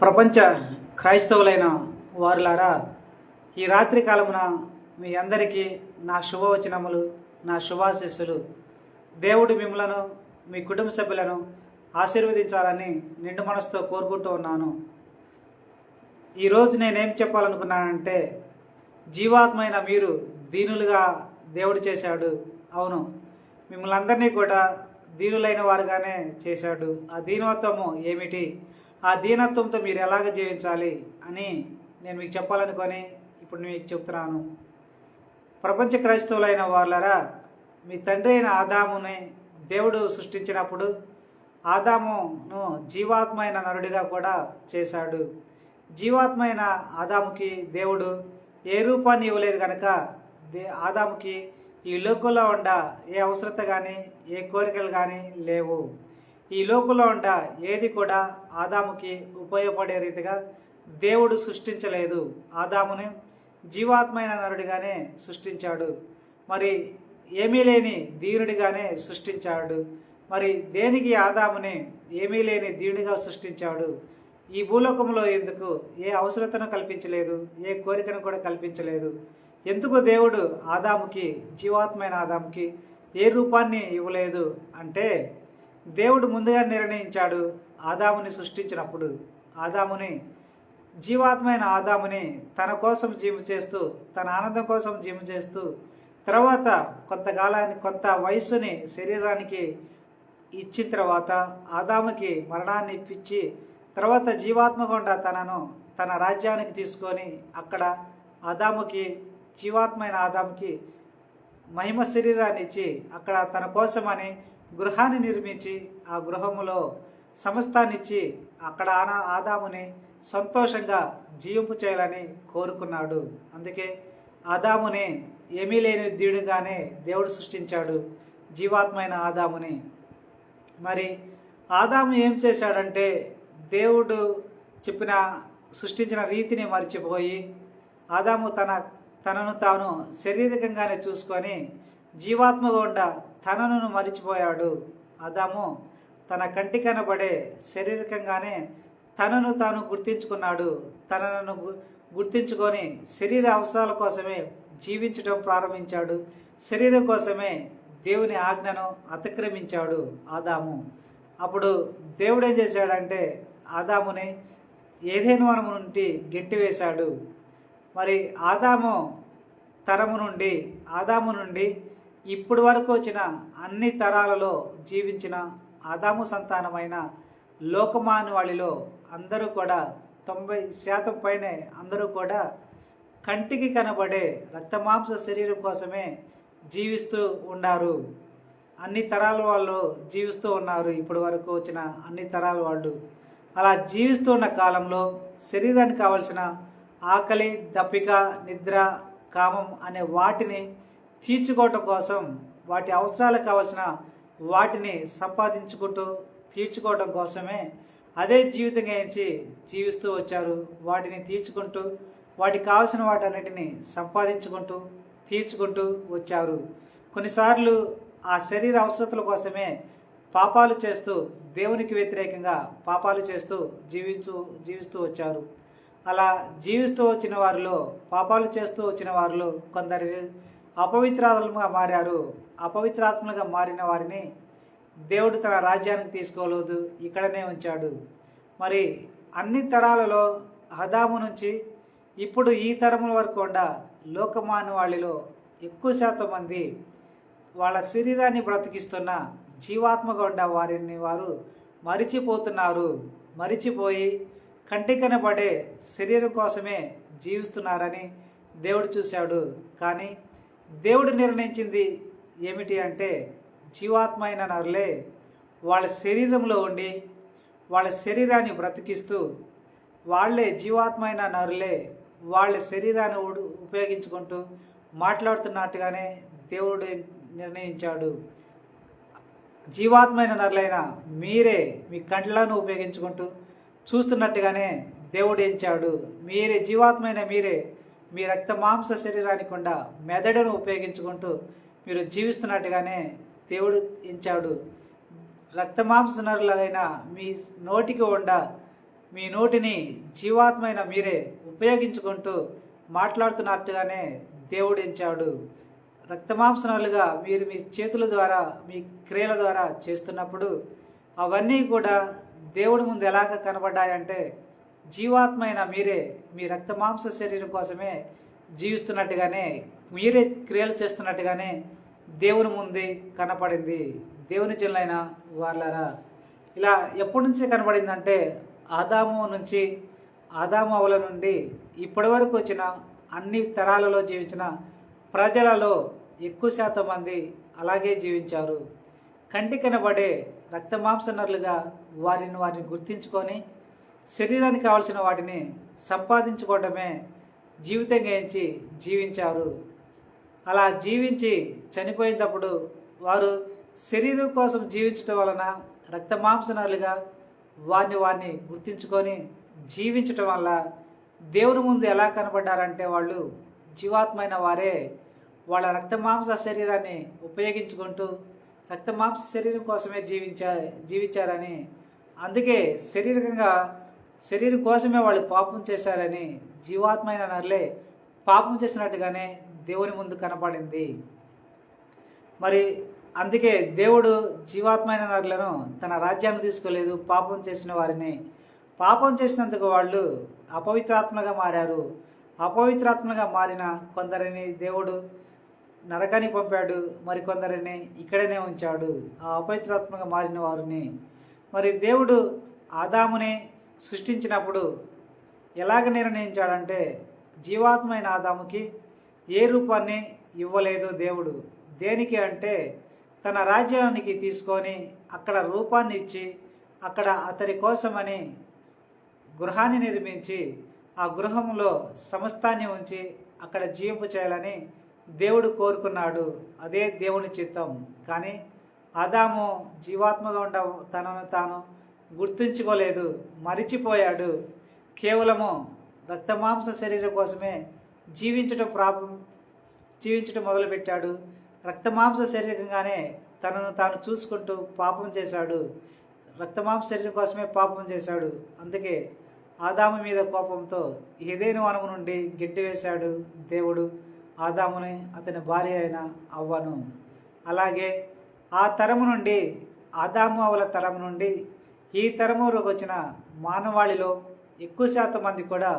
ప్రపంచ క్రైస్తవులైన వారులారా ఈ రాత్రి కాలమున మీ అందరికీ నా శుభవచనములు నా శుభాశీస్సులు. దేవుడు మిమ్మలను మీ కుటుంబ సభ్యులను ఆశీర్వదించాలని నిండు మనసుతో కోరుకుంటూ ఉన్నాను. ఈరోజు నేనేం చెప్పాలనుకున్నానంటే జీవాత్మైన మీరు దీనులుగా దేవుడు చేశాడు. అవును మిమ్మల్ని అందరినీ కూడా దీనులైన వారుగానే చేశాడు. ఆ దీనత్వము ఏమిటి? ఆ దీనత్వంతో మీరు ఎలాగ జీవించాలి అని నేను మీకు చెప్పాలనుకొని ఇప్పుడు నేను మీకు చెప్తున్నాను. ప్రపంచ క్రైస్తవులైన వాళ్ళరా మీ తండ్రి అయిన ఆదాముని దేవుడు సృష్టించినప్పుడు ఆదామును జీవాత్మైన నరుడిగా కూడా చేశాడు. జీవాత్మైన ఆదాముకి దేవుడు ఏ రూపాన్ని ఇవ్వలేదు కనుక దే ఆదాముకి ఈ లోకంలో ఉండ ఏ అవసరత కానీ ఏ కోరికలు కానీ లేవు. ఈ లోకంలో ఉండ ఏది కూడా ఆదాముకి ఉపయోగపడే రీతిగా దేవుడు సృష్టించలేదు. ఆదాముని జీవాత్మైన నరుడిగానే సృష్టించాడు. మరి ఏమీ లేని దీనుడిగానే సృష్టించాడు. మరి దేనికి ఆదాముని ఏమీ లేని దీనుడిగా సృష్టించాడు? ఈ భూలోకంలో ఎందుకు? ఏ అవసరతను కల్పించలేదు. ఏ కోరికను కూడా కల్పించలేదు. ఎందుకు దేవుడు ఆదాముకి జీవాత్మైన ఆదాముకి ఏ రూపాన్ని ఇవ్వలేదు? అంటే దేవుడు ముందుగా నిర్ణయించాడు ఆదాముని సృష్టించినప్పుడు. ఆదాముని జీవాత్మైన ఆదాముని తన కోసం జీవి చేస్తూ తన ఆనందం కోసం జీవి చేస్తూ తర్వాత కొంతకాలానికి కొంత వయసుని శరీరానికి ఇచ్చిన తర్వాత ఆదాముకి మరణాన్ని ఇప్పించి తర్వాత జీవాత్మకుండా తనను తన రాజ్యానికి తీసుకొని అక్కడ ఆదాముకి జీవాత్మైన ఆదాముకి మహిమ శరీరాన్ని ఇచ్చి అక్కడ తన కోసమని గృహాన్ని నిర్మించి ఆ గృహములో సమస్తాన్నిచ్చి అక్కడ ఆనా ఆదాముని సంతోషంగా జీవింపు చేయాలని కోరుకున్నాడు. అందుకే ఆదాముని ఏమీ లేని దీడుగానే దేవుడు సృష్టించాడు జీవాత్మైన ఆదాముని. మరి ఆదాము ఏం చేశాడంటే దేవుడు చెప్పిన సృష్టించిన రీతిని మర్చిపోయి ఆదాము తన తనను తాను శారీరకంగానే చూసుకొని జీవాత్మగొండ తనను మరిచిపోయాడు. ఆదాము తన కంటి కనబడే శారీరకంగానే తనను తాను గుర్తించుకున్నాడు. తనను గుర్తించుకొని శరీర అవసరాల కోసమే జీవించడం ప్రారంభించాడు. శరీరం కోసమే దేవుని ఆజ్ఞను అతిక్రమించాడు ఆదాము. అప్పుడు దేవుడు ఏం చేశాడంటే ఆదాముని ఏదైనా వనము నుండి గెంటివేశాడు మరి ఆదాము తరము నుండి ఆదాము నుండి ఇప్పటి వరకు వచ్చిన అన్ని తరాలలో జీవించిన ఆదాము సంతానమైన లోకమానవాళిలో అందరూ కూడా తొంభై శాతం పైనే అందరూ కూడా కంటికి కనబడే రక్తమాంస శరీరం కోసమే జీవిస్తూ ఉన్నారు. అన్ని తరాల వాళ్ళు జీవిస్తూ ఉన్నారు ఇప్పటి వరకు వచ్చిన అన్ని తరాల వాళ్ళు. అలా జీవిస్తున్న కాలంలో శరీరానికి కావలసిన ఆకలి దప్పిక నిద్ర కామం అనే వాటిని తీర్చుకోవటం కోసం వాటి అవసరాలకు కావలసిన వాటిని సంపాదించుకుంటూ తీర్చుకోవటం కోసమే అదే జీవితం ఎంచి జీవిస్తూ వచ్చారు. వాటిని తీర్చుకుంటూ వాటికి కావలసిన వాటన్నిటిని సంపాదించుకుంటూ తీర్చుకుంటూ వచ్చారు. కొన్నిసార్లు ఆ శరీర అవసరతల కోసమే పాపాలు చేస్తూ దేవునికి వ్యతిరేకంగా పాపాలు చేస్తూ జీవించు జీవిస్తూ వచ్చారు. అలా జీవిస్తూ వచ్చిన వారిలో పాపాలు చేస్తూ వచ్చిన వారిలో కొందరు అపవిత్రాత్మగా మారారు. అపవిత్రాత్మలుగా మారిన వారిని దేవుడు తన రాజ్యానికి తీసుకోలేదు. ఇక్కడనే ఉంచాడు. మరి అన్ని తరాలలో హదాము నుంచి ఇప్పుడు ఈ తరముల వరకు ఉండ లోకమాను వాళ్ళలో ఎక్కువ శాతం మంది వాళ్ళ శరీరాన్ని బ్రతికిస్తున్న జీవాత్మగా ఉన్న వారిని వారు మరిచిపోతున్నారు. మరిచిపోయి కంటి కనబడే శరీరం కోసమే జీవిస్తున్నారని దేవుడు చూశాడు. కానీ దేవుడు నిర్ణయించింది ఏమిటి అంటే జీవాత్మ అయిన నరులే వాళ్ళ శరీరంలో ఉండి వాళ్ళ శరీరాన్ని బ్రతికిస్తూ వాళ్ళే జీవాత్మ అయిన నరులే వాళ్ళ శరీరాన్ని ఉపయోగించుకుంటూ మాట్లాడుతున్నట్టుగానే దేవుడు నిర్ణయించాడు. జీవాత్మైన నరులైన మీరే మీ కండ్లను ఉపయోగించుకుంటూ చూస్తున్నట్టుగానే దేవుడు ఎంచాడు మీరే జీవాత్మైన మీరే మీ రక్త మాంస శరీరానికి ఉండ మెదడును ఉపయోగించుకుంటూ మీరు జీవిస్తున్నట్టుగానే దేవుడు ఇచ్చాడు. రక్త మాంసనరులైన మీ నోటికి ఉండ మీ నోటిని జీవాత్మైన మీరే ఉపయోగించుకుంటూ మాట్లాడుతున్నట్టుగానే దేవుడు ఎంచాడు రక్తమాంసనాలుగా మీరు మీ చేతుల ద్వారా మీ క్రియల ద్వారా చేస్తున్నప్పుడు అవన్నీ కూడా దేవుడి ముందు ఎలాగ కనబడ్డాయంటే జీవాత్మైన మీరే మీ రక్తమాంస శరీరం కోసమే జీవిస్తున్నట్టుగానే మీరే క్రియలు చేస్తున్నట్టుగానే దేవుని ముందే కనపడింది. దేవుని చెల్లైన వాళ్ళరా ఇలా ఎప్పటి నుంచి కనబడిందంటే ఆదాము నుంచి ఆదాము అవల నుండి ఇప్పటి వరకు వచ్చిన అన్ని తరాలలో జీవించిన ప్రజలలో ఎక్కువ శాతం మంది అలాగే జీవించారు. కంటి కనబడే రక్తమాంసనరులుగా వారిని వారిని గుర్తించుకొని శరీరానికి కావలసిన వాటిని సంపాదించుకోవటమే జీవితంగా గయించి జీవించారు. అలా జీవించి చనిపోయినప్పుడు వారు శరీరం కోసం జీవించటం వలన రక్తమాంసనాలుగా వారిని వారిని గుర్తించుకొని జీవించటం వల్ల దేవుని ముందు ఎలా కనబడ్డారంటే వాళ్ళు జీవాత్మైన వారే. వాళ్ళ రక్తమాంస శరీరాన్ని ఉపయోగించుకుంటూ రక్తమాంస శరీరం కోసమే జీవించా జీవించారని. అందుకే శారీరకంగా శరీరం కోసమే వాళ్ళు పాపం చేశారని జీవాత్మైన నర్లే పాపం చేసినట్టుగానే దేవుని ముందు కనపడింది. మరి అందుకే దేవుడు జీవాత్మైన నరులను తన రాజ్యాన్ని తీసుకోలేదు పాపం చేసిన వారిని. పాపం చేసినందుకు వాళ్ళు అపవిత్రాత్మగా మారారు. అపవిత్రాత్మగా మారిన కొందరిని దేవుడు నరకాన్ని పంపాడు మరి కొందరిని ఇక్కడనే ఉంచాడు. ఆ అపవిత్రాత్మగా మారిన వారిని. మరి దేవుడు ఆదాముని సృష్టించినప్పుడు ఎలాగ నిర్ణయించాడంటే జీవాత్మైన ఆదాముకి ఏ రూపాన్ని ఇవ్వలేదు దేవుడు. దేనికి అంటే తన రాజ్యానికి తీసుకొని అక్కడ రూపాన్ని ఇచ్చి అక్కడ అతడి కోసమని గృహాన్ని నిర్మించి ఆ గృహంలో సమస్తాన్ని ఉంచి అక్కడ జీవింపు చేయాలని దేవుడు కోరుకున్నాడు. అదే దేవుని చిత్తం. కానీ ఆదాము జీవాత్మగా ఉండ తనను తాను గుర్తుంచుకోలేదు. మరిచిపోయాడు. కేవలము రక్తమాంస శరీరం కోసమే జీవించడం ప్రాపం జీవించడం మొదలుపెట్టాడు. రక్తమాంస శరీరంగానే తనను తాను చూసుకుంటూ పాపం చేశాడు. రక్తమాంస శరీరం కోసమే పాపం చేశాడు. అందుకే ఆదాము మీద కోపంతో ఏదేను వనము నుండి గిడ్డి వేశాడు దేవుడు. ఆదాముని అతని భార్య అయిన అవ్వను. అలాగే ఆ తరము నుండి ఆదాము అవల తరము నుండి ఈ తరములోకి వచ్చిన మానవాళిలో ఎక్కువ శాతం మంది కూడా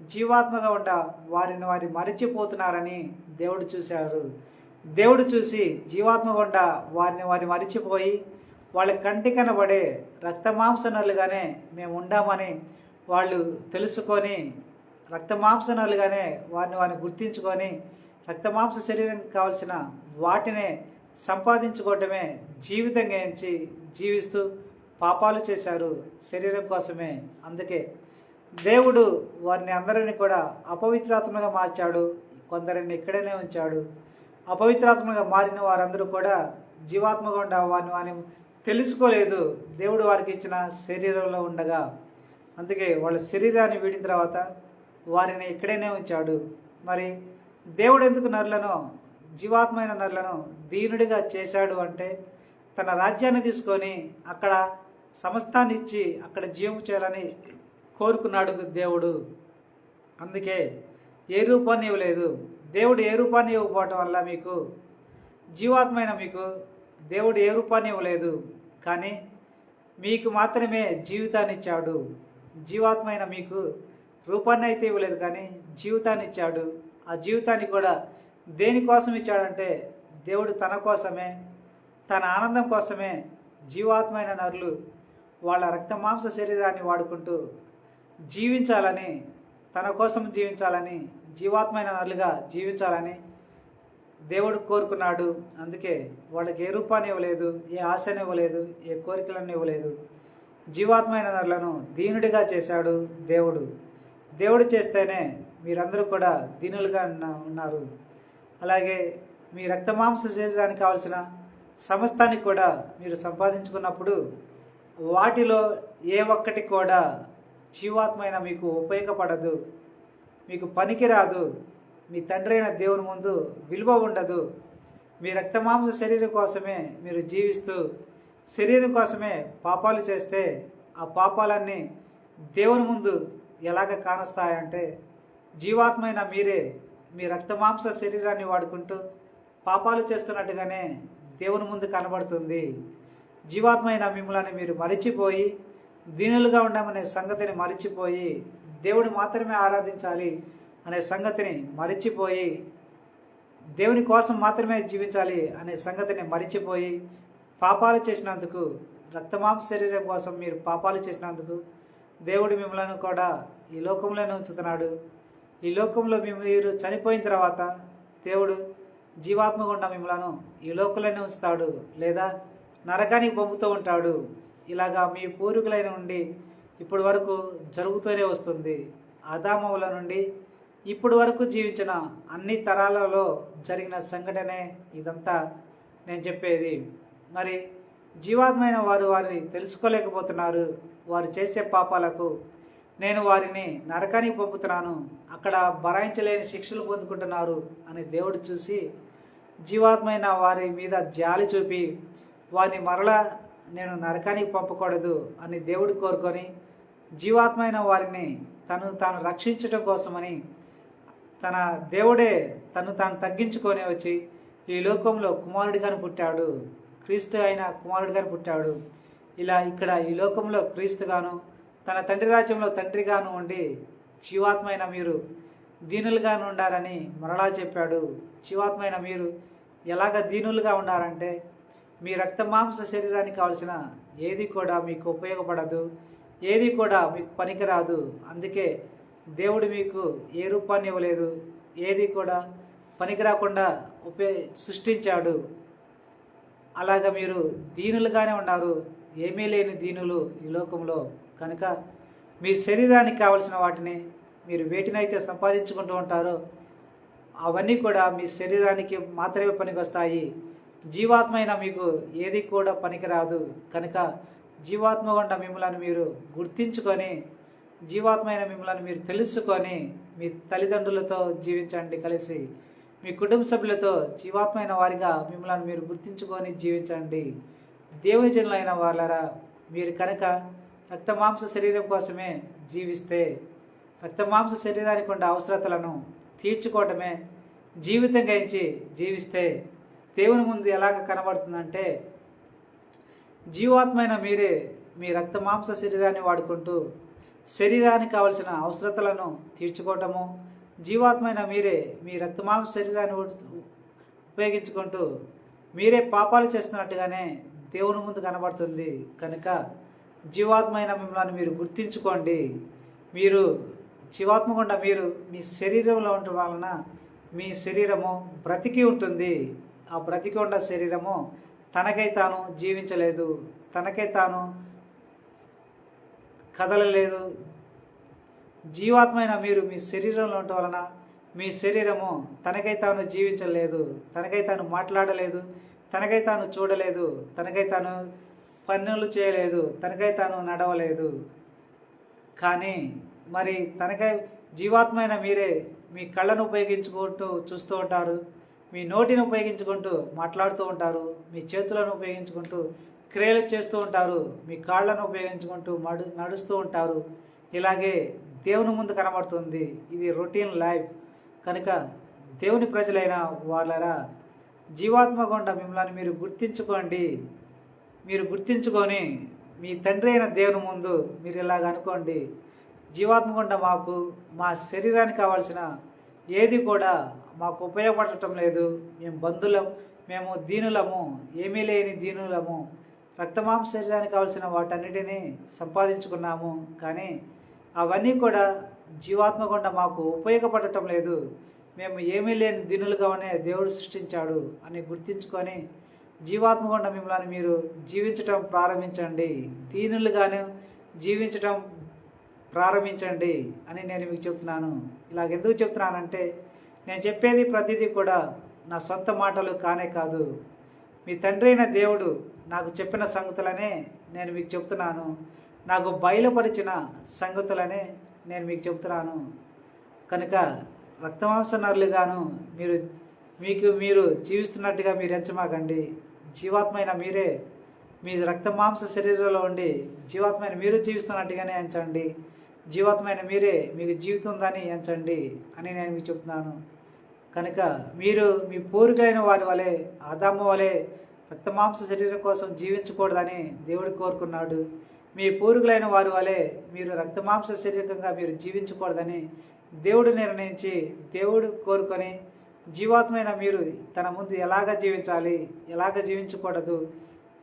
జీవాత్మగా ఉంట వారిని వారి మరిచిపోతున్నారని దేవుడు చూశారు. దేవుడు చూసి జీవాత్మ ఉండ వారిని వారిని మరిచిపోయి వాళ్ళ కంటి కనబడే రక్తమాంసనలుగానే మేము ఉండామని వాళ్ళు తెలుసుకొని రక్తమాంసనాలుగానే వారిని వారిని గుర్తించుకొని రక్తమాంస శరీరానికి కావలసిన వాటినే సంపాదించుకోవటమే జీవితంగా ఎంచి జీవిస్తూ పాపాలు చేశారు శరీరం కోసమే. అందుకే దేవుడు వారిని అందరిని కూడా అపవిత్రాత్మగా మార్చాడు. కొందరిని ఇక్కడనే ఉంచాడు. అపవిత్రాత్మగా మారిన వారందరూ కూడా జీవాత్మగా ఉండ వారిని వారిని తెలుసుకోలేదు. దేవుడు వారికి ఇచ్చిన శరీరంలో ఉండగా. అందుకే వాళ్ళ శరీరాన్ని వీడిన తర్వాత వారిని ఇక్కడనే ఉంచాడు. మరి దేవుడు ఎందుకు నరులను జీవాత్మైన నరులను దీనుడిగా చేశాడు అంటే తన రాజ్యాన్ని తీసుకొని అక్కడ సమస్తాన్ని ఇచ్చి అక్కడ జీవం చేయాలని కోరుకున్నాడు దేవుడు. అందుకే ఏ రూపాన్ని ఇవ్వలేదు. దేవుడు ఏ రూపాన్ని ఇవ్వకపోవటం వల్ల మీకు జీవాత్మైన మీకు దేవుడు ఏ రూపాన్ని ఇవ్వలేదు. కానీ మీకు మాత్రమే జీవితాన్ని ఇచ్చాడు. జీవాత్మైన మీకు రూపాన్ని అయితే ఇవ్వలేదు కానీ జీవితాన్ని ఇచ్చాడు. ఆ జీవితాన్ని కూడా దేనికోసం ఇచ్చాడంటే దేవుడు తన కోసమే తన ఆనందం కోసమే జీవాత్మైన నరులు వాళ్ళ రక్తమాంస శరీరాన్ని వాడుకుంటూ జీవించాలని తన కోసం జీవించాలని జీవాత్మైన నరులుగా జీవించాలని దేవుడు కోరుకున్నాడు. అందుకే వాళ్ళకి ఏ రూపాన్ని ఇవ్వలేదు ఏ ఆశని ఇవ్వలేదు ఏ కోరికలను ఇవ్వలేదు. జీవాత్మైన నరులను దీనుడిగా చేశాడు దేవుడు. దేవుడు చేస్తేనే మీరందరూ కూడా దీనులుగా ఉన్న- ఉన్నారు. అలాగే మీ రక్తమాంస శరీరానికి కావలసిన సమస్తాన్ని కూడా మీరు సంపాదించుకున్నప్పుడు వాటిలో ఏ ఒక్కటి కూడా జీవాత్మైన మీకు ఉపయోగపడదు. మీకు పనికిరాదు. మీ తండ్రి అయిన దేవుని ముందు విలువ ఉండదు. మీ రక్తమాంస శరీరం కోసమే మీరు జీవిస్తూ శరీరం కోసమే పాపాలు చేస్తే ఆ పాపాలన్నీ దేవుని ముందు ఎలాగ కానొస్తాయంటే జీవాత్మైన మీరే మీ రక్తమాంస శరీరాన్ని వాడుకుంటూ పాపాలు చేస్తున్నట్టుగానే దేవుని ముందు కనబడుతుంది. జీవాత్మైన మిమ్మల్ని మీరు మరిచిపోయి దీనులుగా ఉండమనే సంగతిని మరిచిపోయి దేవుడు మాత్రమే ఆరాధించాలి అనే సంగతిని మరిచిపోయి దేవుని కోసం మాత్రమే జీవించాలి అనే సంగతిని మరిచిపోయి పాపాలు చేసినందుకు రక్తమాంస శరీరం కోసం మీరు పాపాలు చేసినందుకు దేవుడు మిమ్మల్ని కూడా ఈ లోకంలోనే ఉంచుతున్నాడు. ఈ లోకంలో మీరు చనిపోయిన తర్వాత దేవుడు జీవాత్మ గుండా మిమ్మలను ఈ లోకంలోనే ఉంచుతాడు లేదా నరకానికి పంపుతూ ఉంటాడు. ఇలాగా మీ పూర్వీకులైన నుండి ఇప్పటి వరకు జరుగుతూనే వస్తుంది. ఆదామవుల నుండి ఇప్పటి వరకు జీవించిన అన్ని తరాలలో జరిగిన సంఘటనే ఇదంతా నేను చెప్పేది. మరి జీవాత్మైన వారు వారిని తెలుసుకోలేకపోతున్నారు. వారు చేసే పాపాలకు నేను వారిని నరకానికి పంపుతున్నాను. అక్కడ భరాయించలేని శిక్షలు పొందుకుంటున్నారు అని దేవుడు చూసి జీవాత్మైన వారి మీద జాలి చూపి వారిని మరలా నేను నరకానికి పంపకూడదు అని దేవుడు కోరుకొని జీవాత్మైన వారిని తను తాను రక్షించడం కోసమని తన దేవుడే తను తాను తగ్గించుకొని వచ్చి ఈ లోకంలో కుమారుడిగాను పుట్టాడు. క్రీస్తు అయిన కుమారుడిగాను పుట్టాడు. ఇలా ఇక్కడ ఈ లోకంలో క్రీస్తుగాను తన తండ్రి రాజ్యంలో తండ్రిగాను ఉండి జీవాత్మైన మీరు దీనులుగాను ఉండాలని మరలా చెప్పాడు. జీవాత్మైన మీరు ఎలాగ దీనులుగా ఉండాలంటే మీ రక్త మాంస శరీరానికి కావాల్సిన ఏది కూడా మీకు ఉపయోగపడదు ఏది కూడా మీకు పనికిరాదు. అందుకే దేవుడు మీకు ఏ రూపాన్ని ఇవ్వలేదు ఏది కూడా పనికిరాకుండా ఉపే సృష్టించాడు. అలాగ మీరు దీనులుగానే ఉన్నారు. ఏమీ లేని దీనులు ఈ లోకంలో. కనుక మీ శరీరానికి కావలసిన వాటిని మీరు వేటినైతే సంపాదించుకుంటూ ఉంటారో అవన్నీ కూడా మీ శరీరానికి మాత్రమే పనికొస్తాయి. జీవాత్మైన మీకు ఏది కూడా పనికిరాదు. కనుక జీవాత్మ గుండా మిమ్మల్ని మీరు గుర్తించుకొని జీవాత్మైన మిమ్మల్ని మీరు తెలుసుకొని మీ తల్లిదండ్రులతో జీవించండి కలిసి. మీ కుటుంబ సభ్యులతో జీవాత్మైన వారిగా మిమ్మల్ని మీరు గుర్తించుకొని జీవించండి. దేవుని జనులైన వాళ్ళరా మీరు కనుక రక్తమాంస శరీరం కోసమే జీవిస్తే రక్తమాంస శరీరానికి ఉండే అవసరతలను తీర్చుకోవటమే జీవితం గయించి జీవిస్తే దేవుని ముందు ఎలాగ కనబడుతుందంటే జీవాత్మైన మీరే మీ రక్త మాంస శరీరాన్ని వాడుకుంటూ శరీరానికి కావలసిన అవసరతలను తీర్చుకోవటము జీవాత్మైన మీరే మీ రక్త మాంస శరీరాన్ని ఉపయోగించుకుంటూ మీరే పాపాలు చేస్తున్నట్టుగానే దేవుని ముందు కనబడుతుంది. కనుక జీవాత్మైన మిమ్మల్ని మీరు గుర్తించుకోండి. మీరు జీవాత్మ గుండా మీరు మీ శరీరంలో ఉండటం వలన మీ శరీరము బ్రతికి ఉంటుంది. ఆ బ్రతికొండ శరీరము తనకై తాను జీవించలేదు తనకై తాను కదలలేదు. జీవాత్మైన మీరు మీ శరీరంలో ఉండటం వలన మీ శరీరము తనకై తాను జీవించలేదు తనకై తాను మాట్లాడలేదు తనకై తాను చూడలేదు తనకై తాను పనులు చేయలేదు తనకై తాను నడవలేదు. కానీ మరి తనకై జీవాత్మైన మీరే మీ కళ్ళను ఉపయోగించుకుంటూ చూస్తూ ఉంటారు. మీ నోటిని ఉపయోగించుకుంటూ మాట్లాడుతూ ఉంటారు మీ చేతులను ఉపయోగించుకుంటూ క్రియలు చేస్తూ ఉంటారు మీ కాళ్ళను ఉపయోగించుకుంటూ మడు నడుస్తూ ఉంటారు. ఇలాగే దేవుని ముందు కనబడుతుంది. ఇది రొటీన్ లైఫ్. కనుక దేవుని ప్రజలైన వాళ్ళరా జీవాత్మ గుండా మిమ్మల్ని మీరు గుర్తించుకోండి. మీరు గుర్తించుకొని మీ తండ్రి అయిన దేవుని ముందు మీరు ఇలాగ అనుకోండి. జీవాత్మ గుండా మాకు మా శరీరానికి కావాల్సిన ఏది కూడా మాకు ఉపయోగపడటం లేదు. మేము బంధులం మేము దీనులము ఏమీ లేని దీనులము. రక్తమాంస శరీరానికి కావాల్సిన వాటన్నిటినీ సంపాదించుకున్నాము. కానీ అవన్నీ కూడా జీవాత్మ గుండా మాకు ఉపయోగపడటం లేదు. మేము ఏమీ లేని దీనులుగానే దేవుడు సృష్టించాడు అని గుర్తించుకొని జీవాత్మ గుండా మిమ్మల్ని మీరు జీవించటం ప్రారంభించండి. దీనులుగానే జీవించటం ప్రారంభించండి అని నేను మీకు చెప్తున్నాను. ఇలాగెందుకు చెప్తున్నానంటే నేను చెప్పేది ప్రతిదీ కూడా నా సొంత మాటలు కానే కాదు. మీ తండ్రి అయిన దేవుడు నాకు చెప్పిన సంగతులనే నేను మీకు చెప్తున్నాను నాకు బయలుపరిచిన సంగతులనే నేను మీకు చెప్తున్నాను కనుక రక్తమాంసనరులుగాను మీరు మీకు మీరు జీవిస్తున్నట్టుగా మీరు ఎంచమాకండి. జీవాత్మైన మీరే మీ రక్త మాంస శరీరంలో ఉండి జీవాత్మైన మీరు జీవిస్తున్నట్టుగానే ఎంచండి. జీవాత్మైన మీరే మీకు జీవితం ఉందని ఎంచండి అని నేను మీకు చెప్తున్నాను. కనుక మీరు మీ పూర్వీకులైన వారి వలె ఆదాము వలె రక్తమాంస శరీరం కోసం జీవించకూడదని దేవుడు కోరుకున్నాడు. మీ పూర్వీకులైన వారి వలె మీరు రక్తమాంస శరీరంగా మీరు జీవించకూడదని దేవుడు నిర్ణయించి దేవుడు కోరుకొని జీవాత్మైన మీరు తన ముందు ఎలాగ జీవించాలి ఎలాగ జీవించకూడదు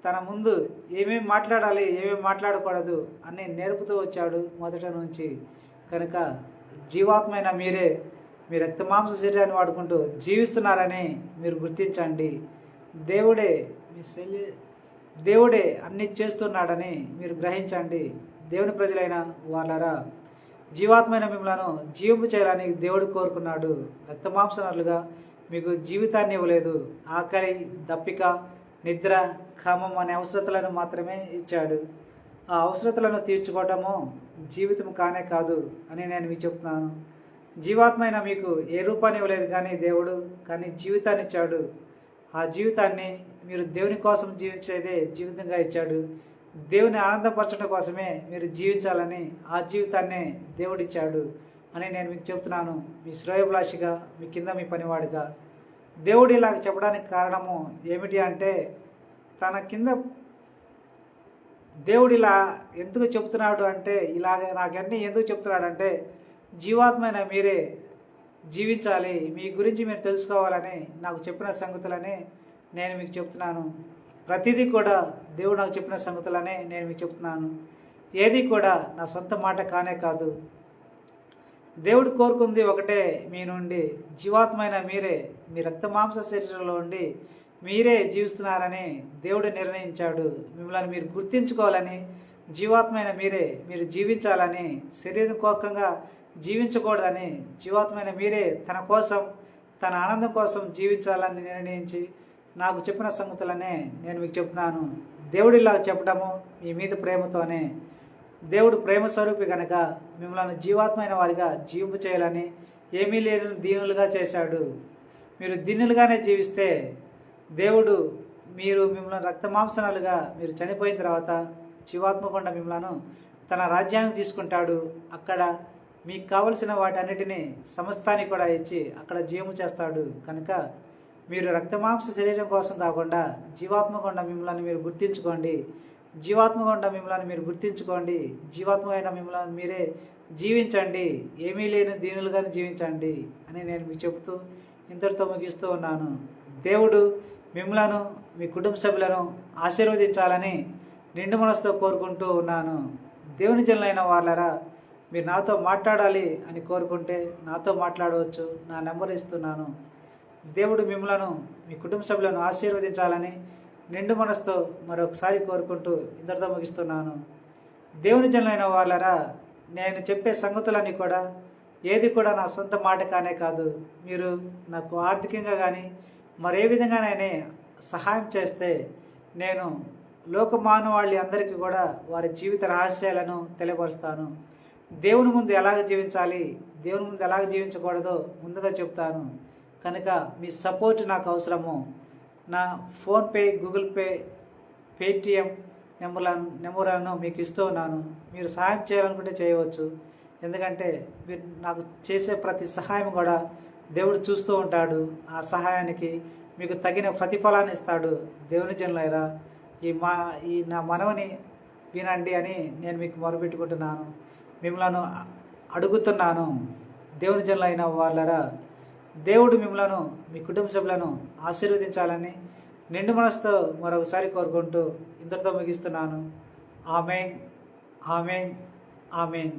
తన ముందు ఏమేమి మాట్లాడాలి ఏమేమి మాట్లాడకూడదు అని నేర్పుతూ వచ్చాడు మొదట నుంచి. కనుక జీవాత్మైన మీరే మీ రక్తమాంస శరీరాన్ని వాడుకుంటూ జీవిస్తున్నారని మీరు గుర్తించండి. దేవుడే మీ శల్య దేవుడే అన్ని చేస్తున్నాడని మీరు గ్రహించండి. దేవుని ప్రజలైన వాళ్ళరా జీవాత్మైన మిమ్మలను జీవింపు చేయాలని దేవుడు కోరుకున్నాడు. రక్తమాంసనలుగా మీకు జీవితాన్ని ఇవ్వలేదు. ఆకలి దప్పిక నిద్ర కామం అనే అవసరతలను మాత్రమే ఇచ్చాడు. ఆ అవసరతలను తీర్చుకోవటము జీవితం కానే కాదు అని నేను మీకు చెప్తున్నాను. జీవాత్మైన మీకు ఏ రూపాన్ని ఇవ్వలేదు కానీ దేవుడు కానీ జీవితాన్ని ఇచ్చాడు. ఆ జీవితాన్ని మీరు దేవుని కోసం జీవించేదే జీవితంగా ఇచ్చాడు. దేవుని ఆనందపరచడం కోసమే మీరు జీవించాలని ఆ జీవితాన్నే దేవుడిచ్చాడు అని నేను మీకు చెప్తున్నాను. మీ శ్రేయభిలాషిగా మీ కింద మీ పనివాడిగా. దేవుడు ఇలాగ చెప్పడానికి కారణము ఏమిటి అంటే తన కింద దేవుడు ఇలా ఎందుకు చెప్తున్నాడు అంటే ఇలాగ నాకన్నీ ఎందుకు చెప్తున్నాడు అంటే జీవాత్మైన మీరే జీవించాలి మీ గురించి మీరు తెలుసుకోవాలని నాకు చెప్పిన సంగతులనే నేను మీకు చెప్తున్నాను. ప్రతిదీ కూడా దేవుడు నాకు చెప్పిన సంగతులనే నేను మీకు చెప్తున్నాను. ఏది కూడా నా సొంత మాట కానే కాదు. దేవుడు కోరుకుంది ఒకటే మీ నుండి జీవాత్మైన మీరే మీ రక్తమాంస శరీరంలో ఉండి మీరే జీవిస్తున్నారని దేవుడు నిర్ణయించాడు. మిమ్మల్ని మీరు గుర్తించుకోవాలని జీవాత్మైన మీరే మీరు జీవించాలని శరీరం కోకంగా జీవించకూడదని జీవాత్మైన మీరే తన కోసం తన ఆనందం కోసం జీవించాలని నిర్ణయించి నాకు చెప్పిన సంగతులనే నేను మీకు చెప్తున్నాను. దేవుడు ఇలా చెప్పడము మీ మీద ప్రేమతోనే. దేవుడు ప్రేమ స్వరూపి కనుక మిమ్మల్ని జీవాత్మైన వారిగా జీవింపు చేయాలని ఏమీ లేని దీనులుగా చేశాడు. మీరు దీనులుగానే జీవిస్తే దేవుడు మీరు మిమ్మల్ని రక్తమాంసనాలుగా మీరు చనిపోయిన తర్వాత శివాత్మకొండ మిమ్మలను తన రాజ్యానికి తీసుకుంటాడు. అక్కడ మీకు కావలసిన వాటన్నిటినీ సమస్తాన్ని కూడా ఇచ్చి అక్కడ జీవము చేస్తాడు. కనుక మీరు రక్తమాంస శరీరం కోసం కాకుండా జీవాత్మకొండ మిమ్మల్ని మీరు గుర్తించుకోండి. జీవాత్మకొండ మిమ్మల్ని మీరు గుర్తించుకోండి. జీవాత్మైన మిమ్మల్ని మీరే జీవించండి. ఏమీ లేని దీనులుగానే జీవించండి అని నేను మీకు చెబుతూ ఇంతటితో ముగిస్తూ ఉన్నాను. దేవుడు మిమ్మలను మీ కుటుంబ సభ్యులను ఆశీర్వదించాలని నిండు మనసుతో కోరుకుంటూ ఉన్నాను. దేవుని జనులైన వాళ్ళరా మీరు నాతో మాట్లాడాలి అని కోరుకుంటే నాతో మాట్లాడవచ్చు. నా నెంబర్ ఇస్తున్నాను. దేవుడు మిమ్మలను మీ కుటుంబ సభ్యులను ఆశీర్వదించాలని నిండు మనసుతో మరొకసారి కోరుకుంటూ ఇంతటితో ముగిస్తున్నాను. దేవుని జనులైన వాళ్ళరా నేను చెప్పే సంగతులన్నీ కూడా ఏది కూడా నా సొంత మాట కానే కాదు. మీరు నాకు ఆర్థికంగా కానీ మరే విధంగానైనా సహాయం చేస్తే నేను లోకమానవాళి అందరికీ కూడా వారి జీవిత రహస్యాలను తెలియపరుస్తాను. దేవుని ముందు ఎలాగ జీవించాలి దేవుని ముందు ఎలాగ జీవించకూడదో ముందుగా చెప్తాను. కనుక మీ సపోర్ట్ నాకు అవసరము. నా ఫోన్పే గూగుల్ పే పేటిఎం నెంబర్లను నెంబర్లను మీకు ఇస్తూ ఉన్నాను. మీరు సహాయం చేయాలనుకుంటే చేయవచ్చు. ఎందుకంటే మీరు నాకు చేసే ప్రతి సహాయం కూడా దేవుడు చూస్తూ ఉంటాడు. ఆ సహాయానికి మీకు తగిన ప్రతిఫలాన్ని ఇస్తాడు. దేవుని జనులైరా ఈ మా ఈ నా మనవని వినండి అని నేను మీకు మొరపెట్టుకుంటున్నాను. మిమ్మలను అడుగుతున్నాను. దేవుని జనులైన వాళ్ళరా దేవుడు మిమ్మలను మీ కుటుంబ సభ్యులను ఆశీర్వదించాలని నిండు మనసుతో మరొకసారి కోరుకుంటూ ఇంతటితో ముగిస్తున్నాను. Amen amen amen.